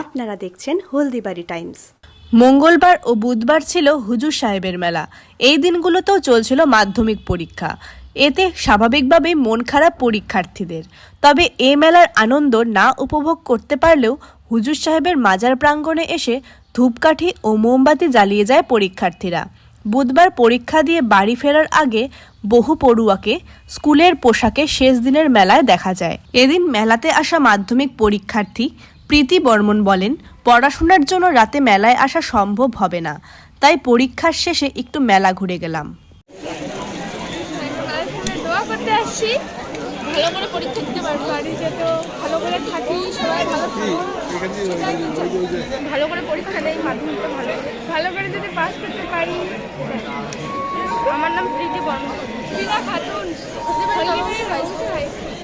আপনারা দেখছেন হলদিবাড়ি টাইমস। মঙ্গলবার ও বুধবার ছিল হুজুর সাহেবের মেলা। এই দিনগুলোতেও চলছিল মাধ্যমিক পরীক্ষা। এতে স্বাভাবিকভাবেই মন খারাপ পরীক্ষার্থীদের। তবে এ মেলার আনন্দ না উপভোগ করতে পারলেও হুজুর সাহেবের মাজার প্রাঙ্গণে এসে ধূপকাঠি ও মোমবাতি জ্বালিয়ে যায় পরীক্ষার্থীরা। বুধবার পরীক্ষা দিয়ে বাড়ি ফেরার আগে বহু পড়ুয়াকে স্কুলের পোশাকে শেষ দিনের মেলায় দেখা যায়। এদিন মেলাতে আসা মাধ্যমিক পরীক্ষার্থী প্রীতি বর্মন বলেন, পড়াশোনার জন্য রাতে মেলায় আসা সম্ভব হবে না। তাই পরীক্ষার শেষে একটু মেলা ঘুরে গেলাম। ভালো করে পরীক্ষা দিতে পারব। বাড়িতে তো ভালো করে থাকি, সবাই ভালো। ভালো করে পরীক্ষা মাধ্যমিকটা ভালো ভালো করে যদি পাস করতে পারি আমার নাম প্রীতি বর্মা।